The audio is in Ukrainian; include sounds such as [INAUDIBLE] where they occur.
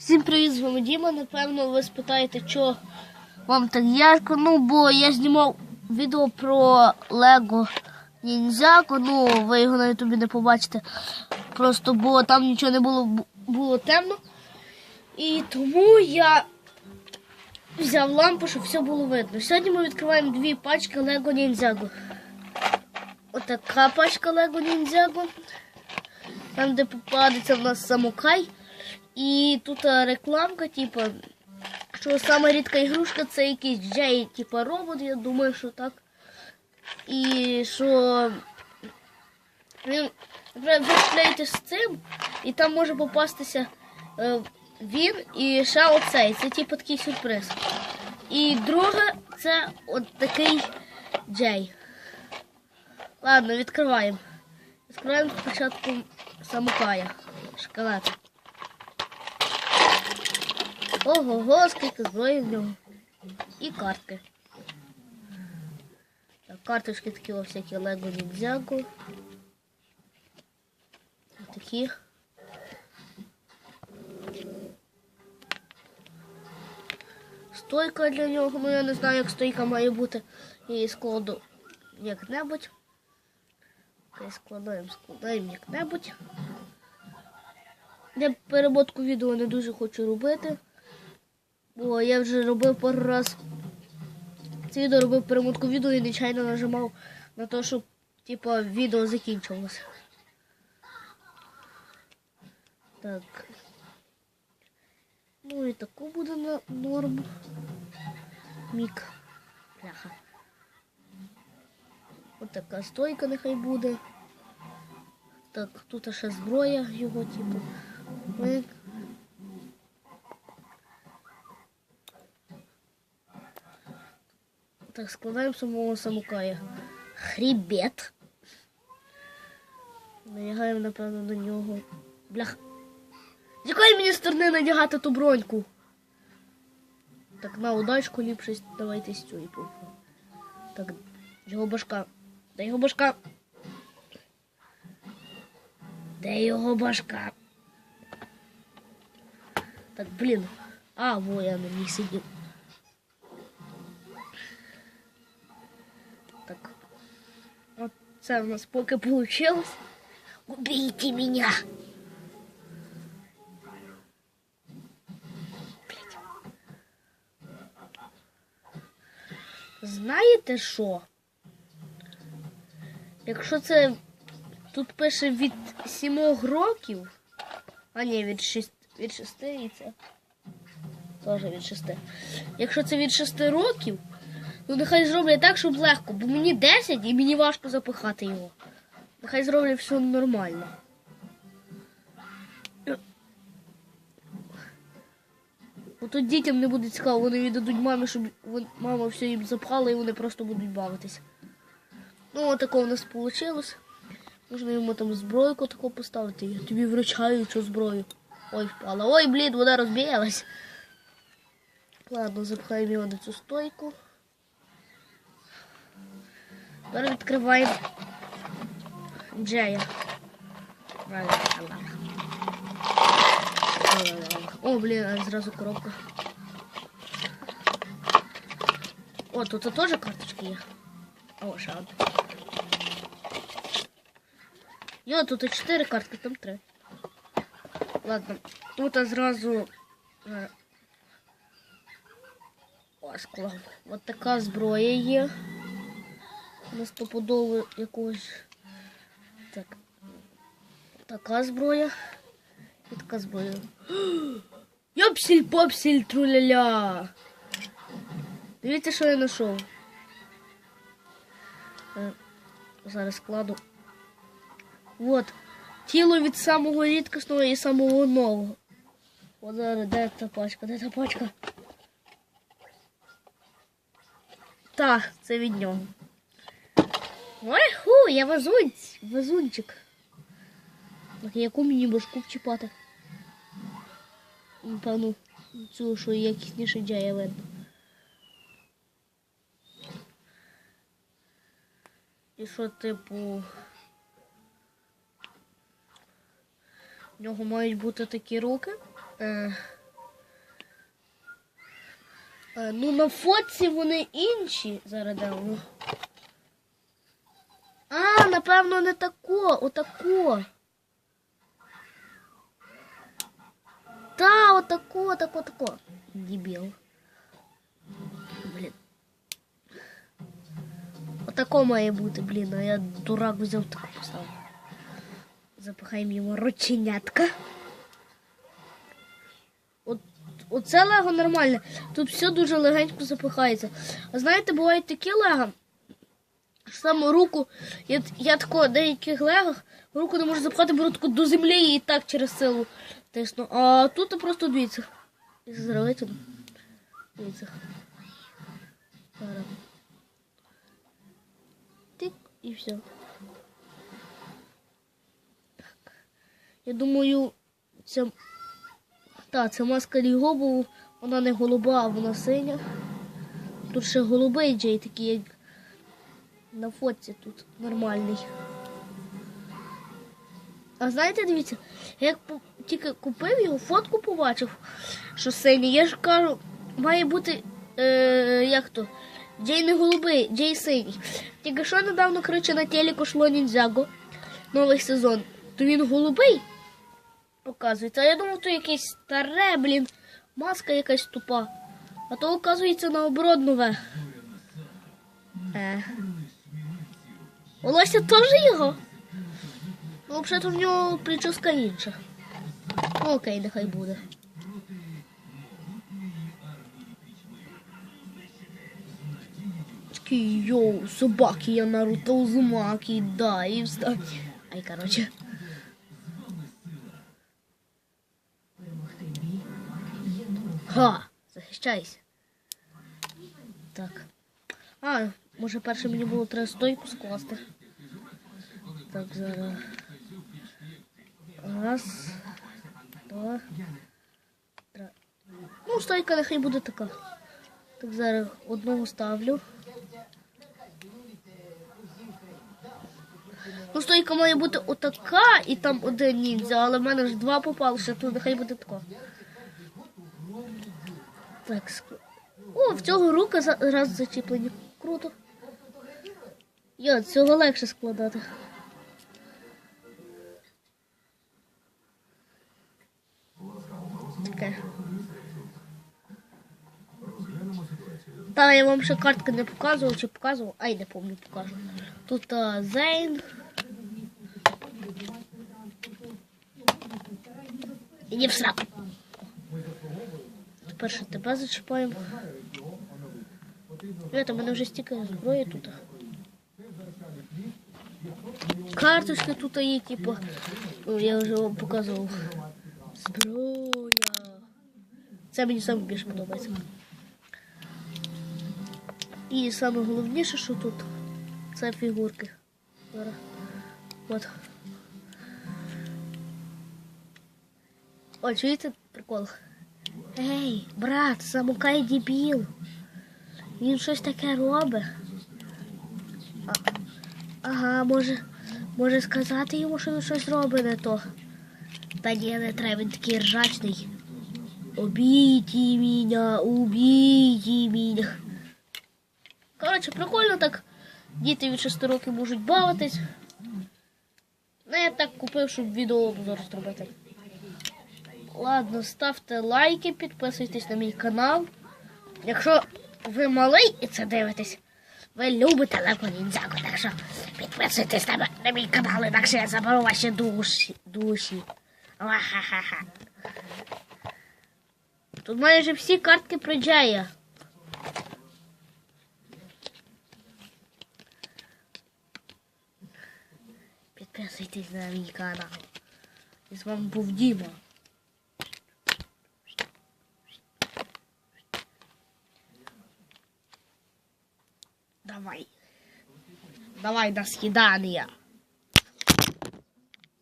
Всім привіт, з вами Діма. Напевно, ви спитаєте, що вам так ярко. Ну, бо я знімав відео про Лего Ніндзяго. Ну, ви його на ютубі не побачите. Просто бо там нічого не було, було темно. І тому я взяв лампу, щоб все було видно. Сьогодні ми відкриваємо дві пачки Лего Ніндзяго. Отака пачка Лего Ніндзяго. Там, де попадеться в нас самокай. І тут рекламка, типу, що сама рідка ігрушка це якийсь Джей, типу робот, я думаю, що так. І що він ви ви з цим, і там може попастися е, він і ще оцей. Це типу такий сюрприз. І друге, це от такий Джей. Ладно, відкриваємо. Відкриваємо спочатку самокая. Шоколад. Ого-го, скільки зброї в. І картки. Карточки такі о, всякі Лего Ніндзяго. Такі. Стойка для нього, ну я не знаю, як стойка має бути. Її складу як-небудь. Окей, складаємо, складаємо як-небудь. Я перемотку відео не дуже хочу робити. Бо я вже робив пару раз. Це відео робив перемотку відео і нечайно нажимав на те, щоб типа відео закінчилося. Так. Ну і таку буде на норму. Мік. Бляха. Ось така стойка нехай буде. Так, тут ще зброя його, типу. Так, складаємо самого самукая. Хребет. Надягаємо, напевно, на нього. Блях. З якої мені сторони надягати ту броньку? Так, на удачку ліпше давайте з цієї попробуємо. Так, його башка. Де його башка? Де його башка? Так, блін. А, во я на ній сидів. От це в нас поки вийшло. Убийте меня! Блядь. Знаєте що? Якщо це тут пише від 7 років, а ні, від 6, від 6 і це. Теж від 6. Якщо це від 6 років, ну нехай зроблять так, щоб легко, бо мені 10 і мені важко запихати його. Нехай зроблять все нормально. Бо тут дітям не буде цікаво, вони віддадуть мамі, щоб мама все їм запхала і вони просто будуть бавитись. Ну, отако у нас вийшло. Можна йому там збройку таку поставити. Я тобі вручаю цю зброю. Ой, впала. Ой, блін, вона розбіялась. Ладно, запхаємо його на цю стойку. Тепер відкриваємо Джея. О, блін, зразу коробка. О, тут теж карточки є. О, ще одна. Йо, тут і 4 картки, там 3. Ладно, тут зразу. е, О, склав. От така зброя є. На стопудову якогось. Так. Така зброя. І така зброя. [GASPS] Йопсіль попсіль труляля. Дивіться, що я знайшов. Е, Зараз складу. Вот. Тіло від самого рідкісного і самого нового. От зараз, де та пачка? Де та пачка? Так, це від нього. Ой, ху, я вазунь, вазунчик. Так, яку мені башку вчіпати? Напевно, цю, що якісніше джая видно. І що, типу. В нього мають бути такі руки. Е, Е, ну на фотці вони інші зараз. А, напевно, не тако, отако. Та, отако, тако, тако. Дебіл. Блін. Отако має бути, блін, а я дурак взяв таку поставив. Запихаємо йому рученятка. От, оце лего нормальне. Тут все дуже легенько запихається. А знаєте, бувають такі лего, що саме руку, я, я тако деяких легах руку не можу запхати, беру таку до землі і так через силу тисну. А тут просто дивіться. Зараз витягну. Дивіться. Тик і все. Так. Я думаю, це. Так, це маска Лігобу, вона не голуба, а вона синя. Тут ще голубий джей такий, як на фотці тут нормальний. А знаєте, дивіться, я як тільки купив його, фотку побачив, що синій. Я ж кажу, має бути е, як то, Джей не голубий, Джей синій. Тільки що недавно, коротше, на телеку шло Ніндзяго, новий сезон, то він голубий, оказується. А я думав, то якесь старе, блін, маска якась тупа. А то, оказується, наоборот нове. Е. Волосся теж його? Ну, взагалі в нього прическа інша. Ну, окей, нехай буде. Йоу, собаки, я Наруто Узумаки, да, і встань. Ай, короче. Ха, захищайся. Так. А, може перше мені було треба стойку скласти. Так, зараз. Раз, два, три. Ну, стойка нехай буде така. Так, зараз одного ставлю. Ну, стойка має бути отака і там один ніндзя, але в мене ж два попалися, то нехай буде така. Так, О, в цього рука раз зачіплені. Круто. Йо, цього легше складати. Таке. Та я вам ще картки не показував чи показував, ай не пам'ятаю, покажу. Тут а, Зейн. Іди в сраку. Тепер ще тебе зачіпаємо. Это, у мене вже стільки зброї тут. Карточки тут є, типу. Ну, я вже вам показував. Зброя. Це мені саме більше подобається. І саме головніше, що тут, це фігурки. От. О, чуєте прикол? Ей, брат, замукай дебіл. Він щось таке робить. Ага, може, може сказати йому, що він щось робить не то. Та ні, не треба, він такий ржачний. Убійте мене, убійте мене. Коротше, прикольно так. Діти від 6 років можуть бавитись. Ну, я так купив, щоб відео обзор зробити. Ладно, ставте лайки, підписуйтесь на мій канал. Якщо ви малий і це дивитесь, ви любите Лего Ніндзяго, так що підписуйтесь на, на мій канал, інакше я заберу ваші душі. душі. Ва-ха-ха-ха. Тут майже всі картки про Джея. Підписуйтесь на мій канал. І з вами був Діма. Давай. Давай до свидания.